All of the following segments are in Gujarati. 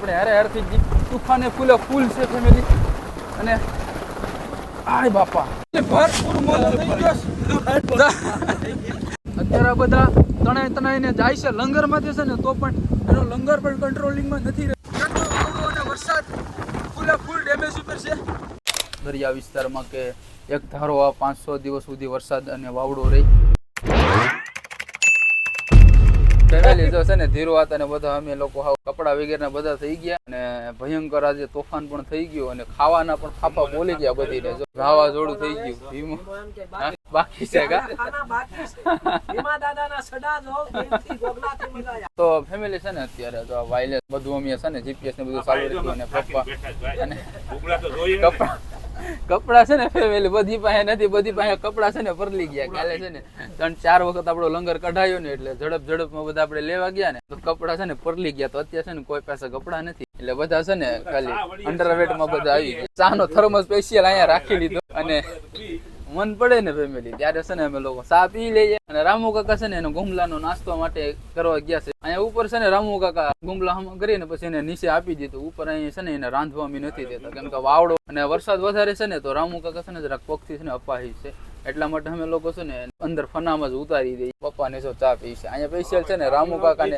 આપણે હારે હારથી જી તુફાને ફૂલે ફૂલ છે ફેમિલી અને આય બાપા. ભરપૂર મોજો થઈ ગયો અત્યારે બધા તણાઈ તણાઈને જાય છે લંગરમાંથી છે ને તો પણ એનો લંગર પણ કંટ્રોલિંગમાં નથી અને વરસાદ ફૂલે ફૂલ ડેમેજ ઉપર છે. દરિયા વિસ્તારમાં કે એક ધારો આ પાંચસો દિવસ સુધી વરસાદ અને વાવડો રહી. ફેમિલી તો છે ને ધીરો હતા ને બધા અમે લોકો હાવ કપડા વગેરે બધા થઈ ગયા અને ભયંકર આજે તોફાન પણ થઈ ગયું અને ખાવાના પણ ફાફા બોલી ગયા બધીને. જો જોડું થઈ ગયું. ભીમો બાકી છે કા? ખાના બાકી છે. ભીમા દાદાના સડા જો દિલથી ગોગલાથી મગાયા તો ફેમિલી છે ને અત્યારે તો વાયલેસ બધું અમે છે ને જીપીએસ ને બધું ચાલુ રાખ્યું અને પપ્પા અને કપડા કપડા છે ને ફેમિલી બધી પાસે નથી બધી પાસે કપડા છે ને પરલી ગયા. કાલે છે ને ત્રણ ચાર વખત આપણો લંગર કઢાયો ને એટલે ઝડપ ઝડપમાં બધા આપણે લેવા ગયા ને. તો કપડા છે ને પરલી ગયા. તો અત્યારે છે ને કોઈ પાસે કપડા નથી. એટલે બધા છે ને ખાલી અંડરવેટમાં બધા આવી ગયા. ચાનો થર્મો સ્પેશિયલ અહીંયા રાખી લીધો અને મન પડે ને ફેમિલી ત્યારે છે ને અમે લોકો ચા પી લઈએ. અને રામુ કાકા છે ને એનો ગુમલાનો નાસ્તો માટે કરવા ગયા છે. અહીંયા ઉપર છે ને રામુ કાકા ગુમલા હમ કરીને પછી એને નીચે આપી દીધું. ઉપર અહીંયા છે ને એને રાંધવા નથી દેતા. કેમ કે વાવડો અને વરસાદ વધારે છે ને, તો રામુ કાકા છે ને જરાક પગથી છે ને અપાહી છે. એટલા માટે અમે લોકો છે ને અંદર ફનામાં જ ઉતારી દઈએ. પપ્પાને જો ચા પી છે અહીંયા સ્પેશિયલ છે ને રામુ કાકાને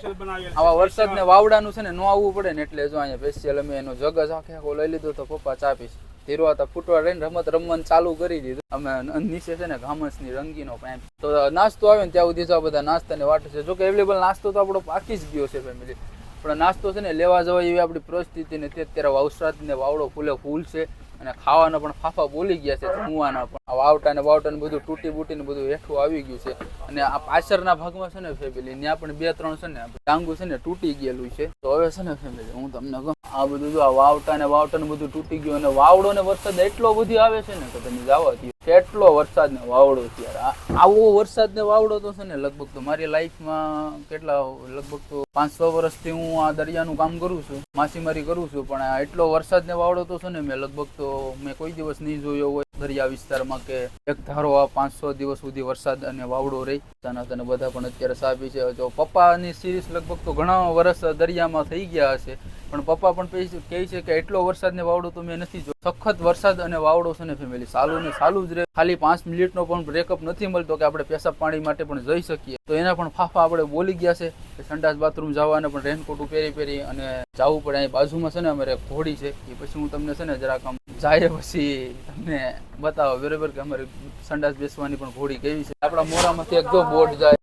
આવા વરસાદ ને વાવડાનું છે ને નો આવવું પડે ને એટલે જો અહીંયા સ્પેશિયલ અમે એનો જગ જ આખે આખો લઈ લીધો તો પપ્પા ચા પીશ. ધીરો હતા ફૂટવા રહીને રમત રમવાનું ચાલુ કરી દીધું. અમે નીચે છે ને ઘામસની રંગીનો પેન્ટ તો નાસ્તો આવે ને ત્યાં સુધી જો આ બધા નાસ્તાની વાટ છે. જો કે એવેલેબલ નાસ્તો તો આપણો પાકી જ ગયો છે ફેમિલી પણ નાસ્તો છે ને લેવા જવા એવી આપણી પરિસ્થિતિ ને તે અત્યારે વરસાદ ને વાવડો ફૂલે ફૂલ છે. અને ખાવાના પણ ફાફા બોલી ગયા છે જમવાના પણ. આ વાવટા ને વાવટા ને બધું તૂટી બૂટી ને બધું હેઠું આવી ગયું છે. અને આ પાછળના ભાગમાં છે ને ફેમિલી ત્યાં પણ બે, ત્રણ છે ને ટાંગુ છે ને તૂટી ગયેલું છે. તો હવે છે ને ફેમિલી હું તમને કહું, આ બધું જો આ વાવટા ને વાવટા ને બધું તૂટી ગયું અને વાવડો ને વરસાદ એટલો બધી આવે છે ને કે તમે જાવા દો કેટલો વરસાદ ને વાવડો ત્યારે આવો વરસાદ ને વાવડો તો છે ને લગભગ તો મારી લાઈફમાં કેટલા, લગભગ તો પાંચ, છ વર્ષથી હું આ દરિયાનું કામ કરું છું, માછીમારી કરું છું, પણ એટલો વરસાદ ને વાવડો તો છે ને મેં લગભગ તો મેં કોઈ દિવસ નહીં જોયો હોય દરિયા વિસ્તારમાં કે એક ધારો આ પાંચસો દિવસ સુધી વરસાદ અને વાવડો રહી. તના તને બધા પણ અત્યારે સાબી છે. જો પપ્પાની સિરીઝ લગભગ તો ઘણા વર્ષ દરિયામાં થઈ ગયા હશે. પણ પપ્પા પણ કહે છે- કે એટલો વરસાદ ને વાવડો તો મેં નથી જોયો. સખત વરસાદ અને વાવડો છે ને ફેમિલી સાલું ને સાલું જ રહે. ખાલી પાંચ મિનિટનો પણ બ્રેકઅપ નથી મળતો કે આપણે પેશાબ પાણી માટે પણ જઈ શકીએ. તો એના પણ ફાફા આપણે બોલી ગયા છે કે સંડાસ બાથરૂમ જવાના પણ રેનકોટ પહેરી પહેરી અને જવું પડે. અહીં બાજુમાં છે ને અમારે ઘોડી છે. એ પછી હું તમને છે ને જરાક આમ જાય પછી તમને બતાવો. બરોબર કે અમારે સંડાસ બેસવાની પણ ઘોડી કેવી છે. આપણા મોરામાંથી એક જો બોટ જાય.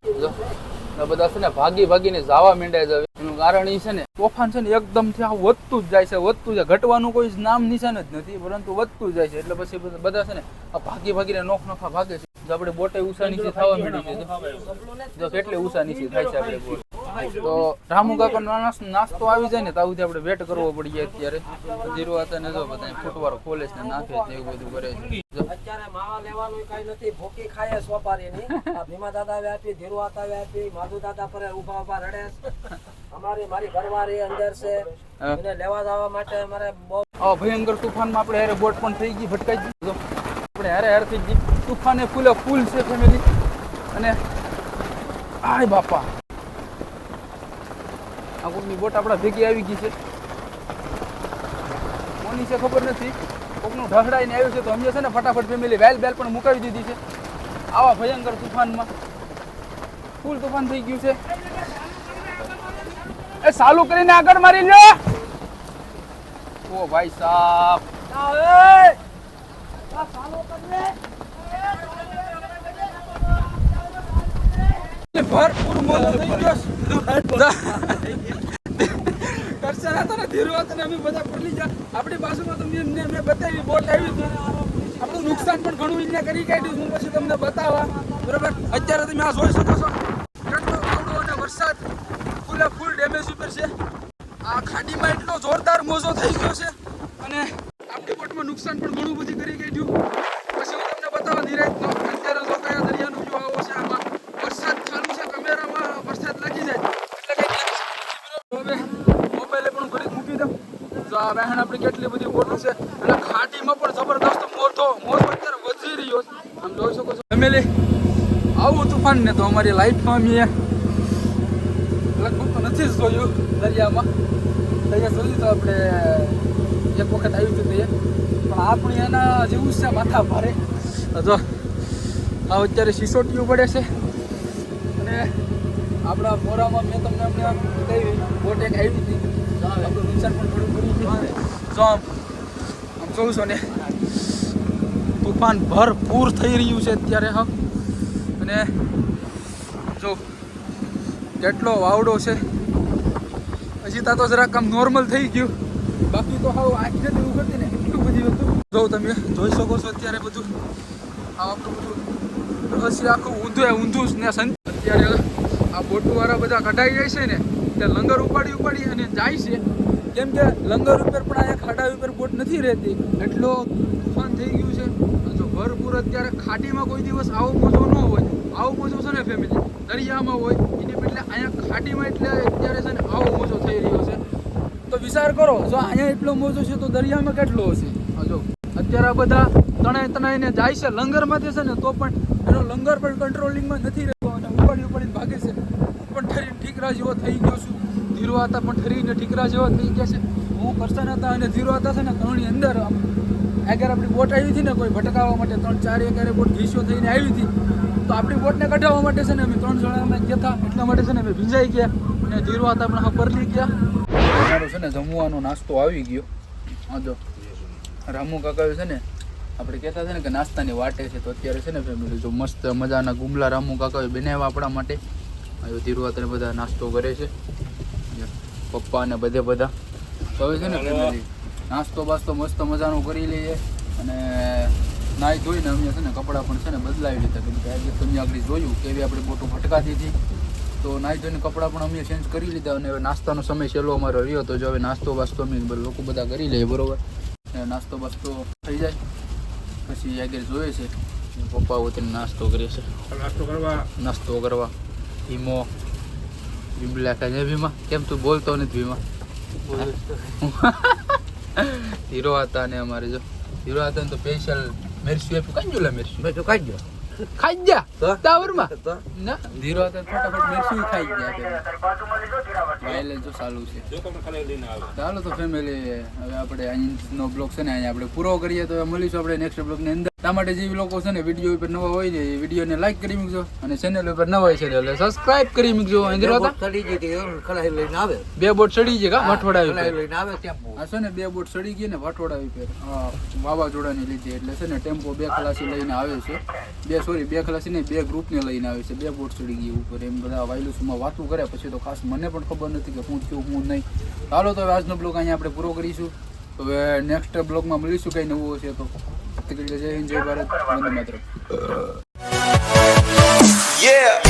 બધા છે ને ભાગી ભાગીને જાવા માંડ્યા. એનું કારણ એ છે ને તોફાન છે ને એકદમથી આ વધતું જ જાય છે વધતું જાય. ઘટવાનું કોઈ નામ નિશાન જ નથી પરંતુ વધતું જાય છે. એટલે પછી બધા છે ને આ ભાગી ભાગીને નોખ નોખા ભાગે છે. જો આપણે બોટે ઉષા નીચે થવા માંડી છે જો. જો કેટલી ઉષા નીચે થાય છે આપણે બોટ. તો રામુ કાકા નાસ્તો આવી જાય ને તો સુધી આપણે વેટ કરવો પડી અત્યારે. જીરો હતા ને જો બધા ફૂટવારો ખોલે છે નાખે છે એવું બધું કરે છે. અત્યારે માવા લેવાનું કઈ નથી ભૂકી ખાય સોપારીની. આ ભીમા દાદા વ્યાપી ધીરુ આતા વ્યાપી માધુ દાદા પર ઊભા ઊભા રડે છે. અમારી મારી ઘરવાળી અંદર છે. એને લેવા જવા માટે અમારે બહુ ભયંકર તુફાનમાં આપણે હારે બોટ પણ થઈ ગઈ ભટકાઈ ગઈ. આપણે હારે હારે થઈ ગઈ તુફાને ફૂલે ફૂલ છે ફેમિલી અને આય બાપા. આ કોકની બોટ આપણા ભેગી આવી ગઈ છે. કોની છે ખબર નથી. કોકનું ઢસડાઈને આવ્યું છે તો સમજે છે ને ફટાફટ ફેમિલી વેલ બેલ પણ મુકાવી દીધી છે. આવા ભયંકર તુફાનમાં. ફૂલ તુફાન થઈ ગયું છે. એ ચાલુ કરીને આગળ મારી લ્યો. ઓ ભાઈ સાહેબ ભરપૂર ગયો કરશે હતા ને ધીરો હતા ને અમે બધા પડી જા આપણી બાજુમાં તમને મેં બતાવી બોટ આવી આપણું નુકસાન પણ ઘણું અહીંયા કરી કાઢ્યું હું પછી તમને બતાવવા. બરાબર? અત્યારે તમે આ જોઈ શકો છો. વરસાદ ફૂલે ફૂલ ડેમેજ ઉપર છે. આ ખાડીમાં એટલો જોરદાર મોજો થઈ ગયો છે અને આપણી બોટમાં નુકસાન પણ ઘણું બધું કરી કાઢ્યું પછી હું તમને બતાવવા નિરાંતનો અત્યારે જો કયા દરિયાનો વ્યૂ આવો છે આમાં વરસાદ ચાલુ છે કેમેરામાં વરસાદ લાગી જાય એટલે કંઈક હવે મોબાઈલે પણ ઘડીક મૂકી દઉં આ વહેણ આપણી કેટલી બધી મોટું છે. અને ખાટીમાં પણ જબરદસ્ત મોટો મોટો અત્યારે વધી રહ્યો છે. આમ જોઈ શકો છો. ફેમિલી, આવું તુફાન ને તો અમારી લાઈફમાં અમે લગભગ તો નથી જ જોયું દરિયામાં. દરિયા સુધી તો આપણે એક વખત આવ્યું હતું તે. પણ આપણે એના જેવું છે, માથા ભારે. જો, આ અત્યારે સિસોટીઓ પડે છે. અને આપણા મોરામાં મેં તમને અમને કહી બોટ એક આવી હતી. આપણું નુકસાન પણ થોડું કર્યું છે જો આમ આમ જોઉં છો ને તુફાન ભરપૂર થઈ રહ્યું છે અત્યારે હા. અને જો કેટલો વાવડો છે. હજી તા તો જરાક આમ નોર્મલ થઈ ગયું. બાકી તો હાવ આંખ નથી કરતી ને એટલું બધી હતું. જો તમે જોઈ શકો છો અત્યારે બધું. આ આપણું બધું રહસ્ય આખું ઊંધું ઊંધું જ ને અત્યારે આ બોટુવાળા બધા કઢાઈ જાય છે ને, તે લંગર ઉપાડી ઉપાડી અને જાય છે. કેમ કે લંગર ઉપર પણ અહીંયા ખાડા ઉપર બોટ નથી રહેતી. એટલો તોફાન થઈ ગયું છે. જો ભરપૂર અત્યારે ખાડીમાં કોઈ દિવસ આવો મોજો ન હોય. આવો મોજો છે ને ફેમિલી દરિયામાં હોય. એની એટલે અહીંયા ખાડીમાં એટલે અત્યારે છે ને આવો મોજો થઈ રહ્યો છે. તો વિચાર કરો, જો અહીંયા એટલો મોજો છે તો દરિયામાં કેટલો હશે? જો અત્યારે બધા તણાઈ તણાઈને જાય છે. લંગરમાંથી છે ને તો પણ એનો લંગર પણ કંટ્રોલિંગમાં નથી રહેતો અને ઉપાડી ઉપાડીને ભાગે છે. ઠીકરા જેવો થઈ ગયો છું. ધીરો હતા પણ ઠરીને ઠીકરા જેવો થઈ ગયા છે. હું કરશન હતા અને ધીરો હતા છે ને ત્રણની અંદર આગળ આપણી બોટ આવી હતી ને કોઈ ભટકાવવા માટે, ત્રણ ચાર એકારે બોટ ઘીસો થઈને આવી હતી. તો આપણી બોટને કઢાવવા માટે છે ને અમે ત્રણ જણા અમે ગયા હતા. એટલા માટે છે ને અમે ભીંજાઈ ગયા અને ધીરો હતા પણ હા પરલી ગયા. છે ને જમવાનો નાસ્તો આવી ગયો. હા જો, રામુ કાકા છે ને, આપણે કહેતા હતા ને કે નાસ્તાની વાટે છે. તો અત્યારે છે ને ફેમિલી જો મસ્ત મજાના ગુમલા રામુ કાકાએ બનાવ્યા આપણા માટે. હવે ધીરુ અત્યારે બધા નાસ્તો કરે છે. પપ્પા ને બધે બધા. તો હવે છે ને નાસ્તો બાસ્તો મસ્ત મજાનો કરી લઈએ. અને નાહી ધોઈને અમે છે ને કપડાં પણ છે ને બદલાવી લીધા. કેમ કે આજે તમે આગળ જોયું કેવી આપણે મોટું ભટકાતી હતી. તો નાહી ધોઈને કપડાં પણ અમે ચેન્જ કરી લીધા અને હવે નાસ્તાનો સમય છેલ્લો અમારો રહ્યો. તો જો હવે નાસ્તો બાસ્તો અમે લોકો બધા કરી લઈએ બરોબર? નાસ્તો બાસ્તો થઈ જાય. પછી આગળ જોઈએ છે. પપ્પા ઉતરીને નાસ્તો કરે છે. નાસ્તો કરવા. નાસ્તો કરવા. ભીમો ભીમલા ખાય ભીમા કેમ તું બોલતો નથી ભીમા હીરો હતા ને અમારે જો હીરો હતા ને તો સ્પેશિયલ મેરસી આપ્યું કાંઈ જોલા મેરસી મેં તો કાઢી દો ખાઈ જા તો? તાવરમાં? તો? ના. ધીરો હતા તો ફટાફટ મેરસી ખાઈ ગયા વાયલેન્સ જો ચાલુ છે. જો તમને ખાલી લઈને આવે. ચાલો તો ફેમિલી હવે આપણે અહીંનો બ્લોગ છે ને અહીંયા આપણે પૂરો કરીએ. તો મળીશું આપણે નેક્સ્ટ બ્લોગની અંદર. તા માટે જે લોકો છે ને વીડિયો ઉપર નવા હોય ને એ વિડીયોને લાઈક કરી મૂકજો. અને ચેનલ ઉપર નવા હોય છે એટલે સબસ્ક્રાઇબ કરી મૂકજો. અંદર હતા ચડી ગઈ હતી લઈને આવે. બે બોટ ચડી છે કા? લઈને આવે ટેમ્પો આ છે ને બે બોટ ચડી ગઈ ને વટોડા ઉપર. હા, વાવાઝોડાની લીધે. એટલે છે ને ટેમ્પો બે ખલાસી લઈને આવે છે. બે સોરી બે ખલાસી નહીં બે ગ્રુપને લઈને આવે છે, બે બોટ ચડી ગઈ ઉપર. એમ બધા વાયલુસમાં વાતું કરે પછી તો ખાસ મને પણ ખબર નથી કે હું થયું હું નહીં. ચાલો તો હવે આજનો બ્લોગ અહીંયા આપણે પૂરો કરીશું. હવે નેક્સ્ટ બ્લોગમાં મળીશું કંઈ નવું હશે તો. જય હિન્દ, જય ભારત. વંદે માતરમ. Yeah.